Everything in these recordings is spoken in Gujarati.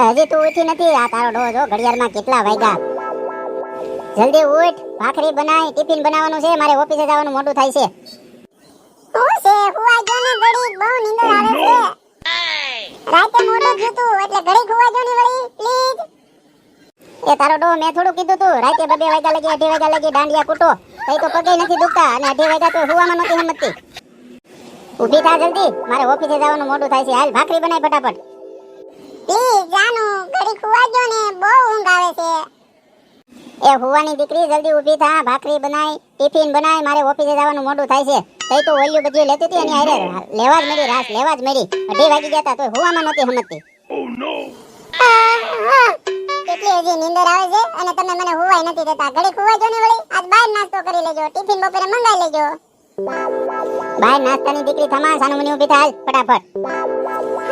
હજી તું ઉઠી નથી? આ તારો ડોઝ હો ઘડિયાળમાં કેટલા વાગ્યા? જલ્દી ઉઠ ભાખરી બનાય ટિફિન બનાવવાનું છે મારે ઓફિસે જવાનું મોડું થાય છે. હું છે? હુવા જો ને ઘડી બહુ નીંદર આવે છે. રાતે મોડું થયું તું એટલે ઘડી હુવા જો ને વળી પ્લીઝ એ તારો ડો મેં થોડું કીધું તું રાતે બબે વાગ્યા લગી અઢી વાગ્યા લગી દાંડિયા કૂટો. કઈ તો પગે નથી દુખતા અને અઢી વાગ્યા તો હુવામાં નથી હિંમતતી ઊભી થા જલ્દી મારે ઓફિસે જવાનું મોડું થાય છે. હાલ ભાખરી બનાય ફટાફટ. પ્લીઝ જાનુ ઘડીક હુવા ને બહુ ઊંઘ આવે છે. એ હુવાની દીકરી જલ્દી ઊભી થા ભાખરી બનાય ટિફિન બનાય મારે ઓફિસે જવાનું મોડું થાય છે. તઈ તો ઓલ્યું બધું લેતી હતી અને આરે લેવા જ મેરી રાસ લેવા જ મેરી અઢી વાગી ગયા તા તો હુવામાં નહોતી હિંમતતી કેટલી હજી નીંદર આવે છે અને તમે મને હુવાય નથી દેતા. ઘડીક હુવા જો ને વળી આજ બહાર નાસ્તો કરી લેજો ટિફિન બપોરે મંગાવી લેજો. બહાર નાસ્તાની દીકરી થમા સાનુમની ઊભી થા હાલ ફટાફટ.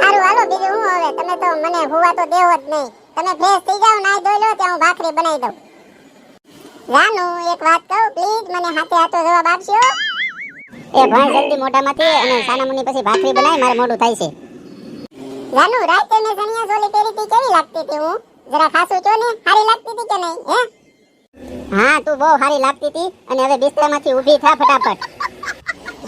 સારું હાલો, બીજું હું હવે? તમે તો મને હુવા તો દેવો જ નહીં. તમે ફ્રેશ થઈ જાઓ, નાઈ ધોઈ લો, ત્યાં હું ભાખરી બનાવી દઉં. જાનુ એક વાત કહું પ્લીઝ મને હાથે હાથો જવાબ આપશો એ ભાઈ જલ્દી મોઢામાંથી અને સાનામુની પછી ભાખરી બનાવી મારે મોઢું થાય છે. જાનુ રાતે મેં સણિયા ચોલી પહેરી હતી, કેવી લાગતી હતી હું? જરા ખાસું છો ને સારી લાગતી હતી કે નહીં, હે? હા, તું બહુ સારી લાગતી હતી, અને હવે બિસ્તરામાંથી ઊભી થા ફટાફટ.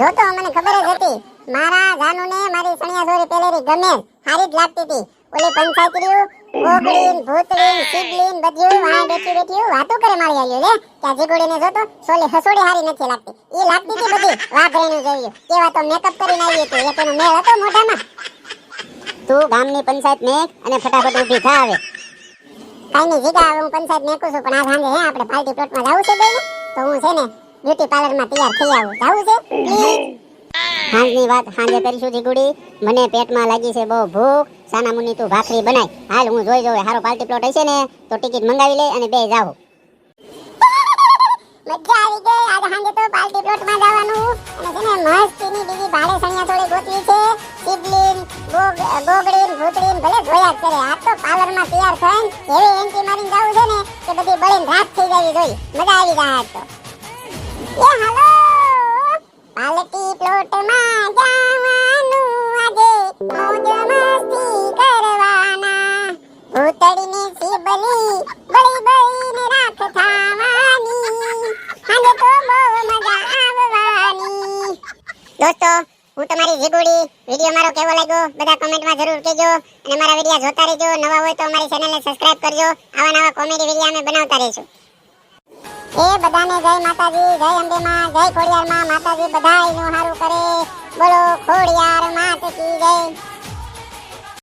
જો તો મને ખબર જ હતી, મારા જાનુને મારી સણિયા ચોરી પહેરેલી ગમે હારી જ લાગતી હતી. ઓલી પંચાયતરીઓ ગોગડીન ભૂતળીન સિબલીન બધું વાય બેઠી બેઠી વાતો કરે મારી આવ્યો લે? કે જીગોડીને જોતો સોલી હસોડી હારી નથી લાગતી. એ લાગતી હતી બધી વાઘરેણું જોયું કેવા તો મેકઅપ કરીને આવી હતી એક એનો મેળ હતો મોઢામાં. તું ગામની પંચાયત મેક અને ફટાફટ ઊભી થા આવે કાઈ નહીં, જીગા, હું પંચાયત મેકું છું, પણ આ સાંજે હે, આપણે પાર્ટી પ્લોટમાં જવું છે બેન તો હું છે ને બ્યુટી પાર્લરમાં તૈયાર થઈ આવું. જાવું છે? પ્લીઝ હાંજની વાત હાંજે કરીશું જીગુડી મને પેટમાં લાગી છે બહુ ભૂખ. સાના મુની તું ભાખરી બનાય. હાલ હું જોઈ જોઉં હારો પાર્ટી પ્લોટ હશે ને તો ટિકિટ મંગાવી લે અને બે જાવ મજા આવી ગઈ. આજ સાંજે તો પાર્ટી પ્લોટમાં જવાનું. અને છે ને મસ્તીની બીજી ભાડે સણિયા થોડી ગોતવી છે. સિબલીન ગોગ ગોગડીન ભૂતડીન ભલે જોયા કરે. આ તો પાર્લરમાં તૈયાર થઈને એવી એન્ટી મારીને જાવું છે ને કે બધી બળીને રાત થઈ જવી જોઈ. મજા આવી જાય તો. દોસ્તો, હું તમારી જીગુડી. વીડિયો મારો કેવો લાગ્યો? બધા કમેન્ટમાં જરૂર કહેજો અને મારા વીડિયો જોતા રહેજો. નવા હોય તો અમારી ચેનલને સબસ્ક્રાઇબ કરજો. આવા નવા કોમેડી વીડિયો અમે બનાવતા રહીશું. એ બધાને જય માતાજી, જય અંબે માં જય ખોડિયાર માં માતાજી બધાયનું હારું કરે. બોલો ખોડિયાર માત જય.